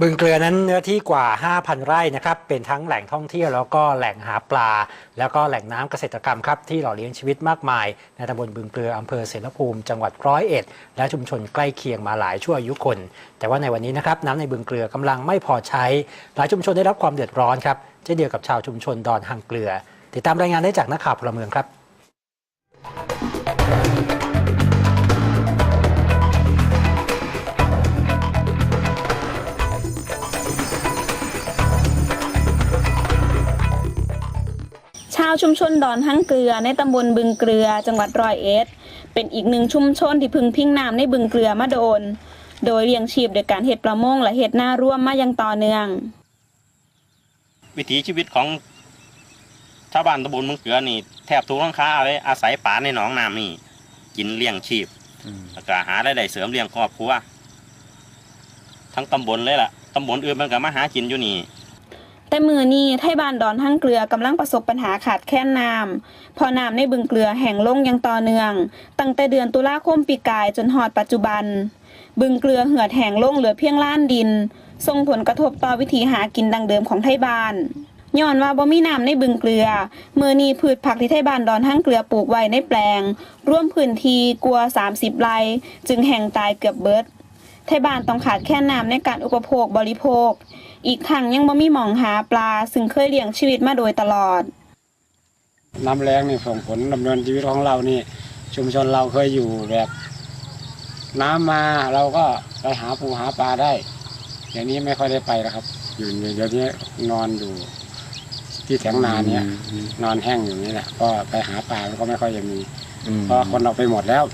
บึงเกลือนั้นเนื้อที่กว่า 5,000 ไร่นะครับเป็นทั้งแหล่งท่องเที่ยวแล้วก็แหล่งหาปลา แล้วก็แหล่งน้ำเกษตรกรรมครับที่หล่อเลี้ยงชีวิตมากมาย ในตำบลบึงเกลืออำเภอเสรภูมิจังหวัดร้อยเอ็ด และชุมชนใกล้เคียงมาหลายชั่วอายุคน แต่ว่าในวันนี้นะครับน้ำในบึงเกลือกำลังไม่พอใช้ หลายชุมชนได้รับความเดือดร้อนครับเช่นเดียวกับชาวชุมชนดอนหังเกลือ ติดตามรายงานได้จากนักข่าวพลเมืองครับาวชุมชนดอนทั้งเกลือในตำบลบึงเกลือจังหวัดร้อยเอ็ด เป็นอีกหนึ่งชุมชนที่พึ่งพิงน้ำในบึงเกลือมาโดน โดยเลี้ยงชีพโดยการเห็ดประมงและเห็ดหน้าร่วมมาอย่างต่อเนื่อง วิถีชีวิตของชาวบ้านตำบลเมืองเกลือนี่แทบทุกหลังคาเลยอาศัยป่าในหนองน้ำนี่กินเลี้ยงชีพแล้วก็หารายได้เสริมเลี้ยงครอบครัวทั้งตำบลเลยล่ะตำบลอื่นมันก็มาหากินอยู่นี่ แต่มือนี้ไทยบ้านดอนทั้งเกลือกำลังประสบปัญหาขาดแคลนน้ำพอน้ำในบึงเกลือแห่งลงอย่างต่อเนื่อง ตั้งแต่เดือนตุลาคมปีกายจนหอดปัจจุบัน บึงเกลือเหือดแห่งลงเหลือเพียงล้านดิน ส่งผลกระทบต่อวิถีหากินดังเดิมของไทยบ้านย้อนว่าบ่มีน้ำในบึงเกลือ มือนี้พืชผักที่ไทยบ้านดอนทั้งเกลือปลูกไว้ในแปลง ร่วมพื้นที่กว่า30 ไร่จึงแห่งตายเกือบเบิด ไทยบ้านต้องขาดแค่น้ำในการอุปโภคบริโภค อีกทั้งยังบ่มีหมองหาปลา ซึ่งเคยเลี้ยงชีวิตมาโดยตลอด น้ำแรงนี่ส่งผลดำเนินชีวิตของเรานี่ ชุมชนเราเคยอยู่แบบ น้ำมาเราก็ไปหาปูหาปลาได้เดี๋ยวนี้ไม่ค่อยได้ไปแล้วครับ อยู่เดี๋ยวนี้นอนอยู่ ที่แถงนาเนี่ยนอนแห้งอยู่นี่แหละก็ไปหาปลาก็ไม่ค่อยจะมีเพราะคนเราไปหมดแล้ว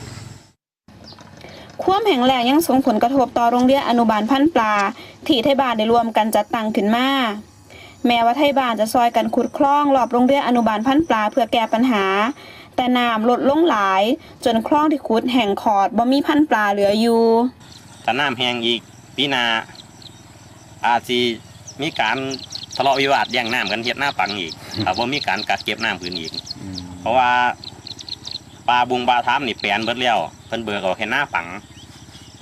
ความแห่งแรงยังส่งผลกระทบต่อโรงเรียนอนุบาลพันปลา ที่ไทยบานได้รวมกันจัดตั้งขึ้นมาแม้ว่าไทยบานจะซอยกันขุดคลองรอบโรงเรียนอนุบาลพันปลาเพื่อแก้ปัญหา แต่น้ำลดลงหลาย จนคลองที่ขุดแห่งขอดบ่มีพันปลาเหลืออยู่ถ้าน้ำแห้งอีกปีหนาอาจสิมีการทะเลาะวิวาทแย่งน้ำกันเฮ็ดหน้าปังอีกถ้าว่ามีการกักเก็บน้ำพื้นอีก เพราะว่า ลาบุงปลาท้ามนี่แปลนเบิดแล้วเพิ่นเบิกเอาแค่หน้าปัง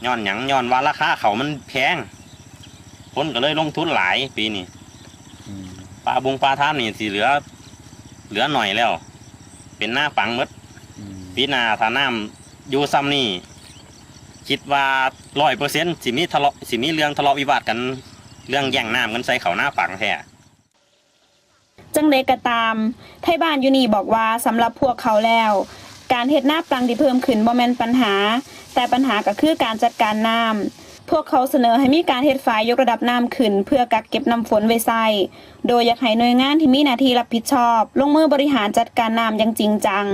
ย้อนหยังย้อนว่าราคาเขาวมันแพงคนก็เลยลงทุนหลายปีนี้ปลาบุงปลาท้ามนี่สิเหลือ เหลือหน่อยแล้ว เป็นหน้าปังหมดปีหน้าถ้าน้ำอยู่ซ้ำนี่คิดว่าร้อยเปอร์เซ็นต์สิมีทะเลาะสิมีเรื่องทะเลาะวิวาทกัน เรื่องแย่งน้ำกันใส่เขาหน้าปังแท้จังใดก็ตาม ไทยบ้านอยู่นี่บอกว่าสำหรับพวกเขาแล้ว การเฮ็ดหน้าปลังที่เพิ่มขึ้นบ่แม่นปัญหา แต่ปัญหาก็คือการจัดการน้ำพวกเขาเสนอให้มีการเฮ็ดฝายยกระดับน้ำขึ้น เพื่อกักเก็บน้ำฝนไว้ใส่โดยอยากให้หน่วยงานที่มีหน้าที่รับผิดชอบ ลงมือบริหารจัดการน้ำอย่างจริงจัง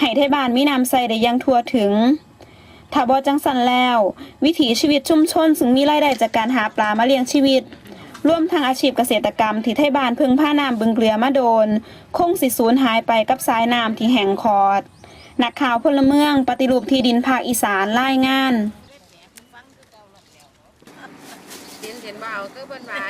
ให้ไทบ้านมีน้ำใส่ได้อย่างทั่วถึงถ้าบ่จังสันแล้ว วิถีชีวิตชุมชนซึ่งมีรายได้จากการหาปลามาเลี้ยงชีวิตรวมทั้งอาชีพเกษตรกรรมที่ไทบ้านพึ่งผ้าน้ำบึงเกลือมาโดน คงสิสูญหายไปกับสายน้ำที่แห่งคอด นักข่าวพลเมือง ปฏิรูปที่ดินภาคอีสานรายงาน เห็นเห็นว่าเอาก็เบิ่นมา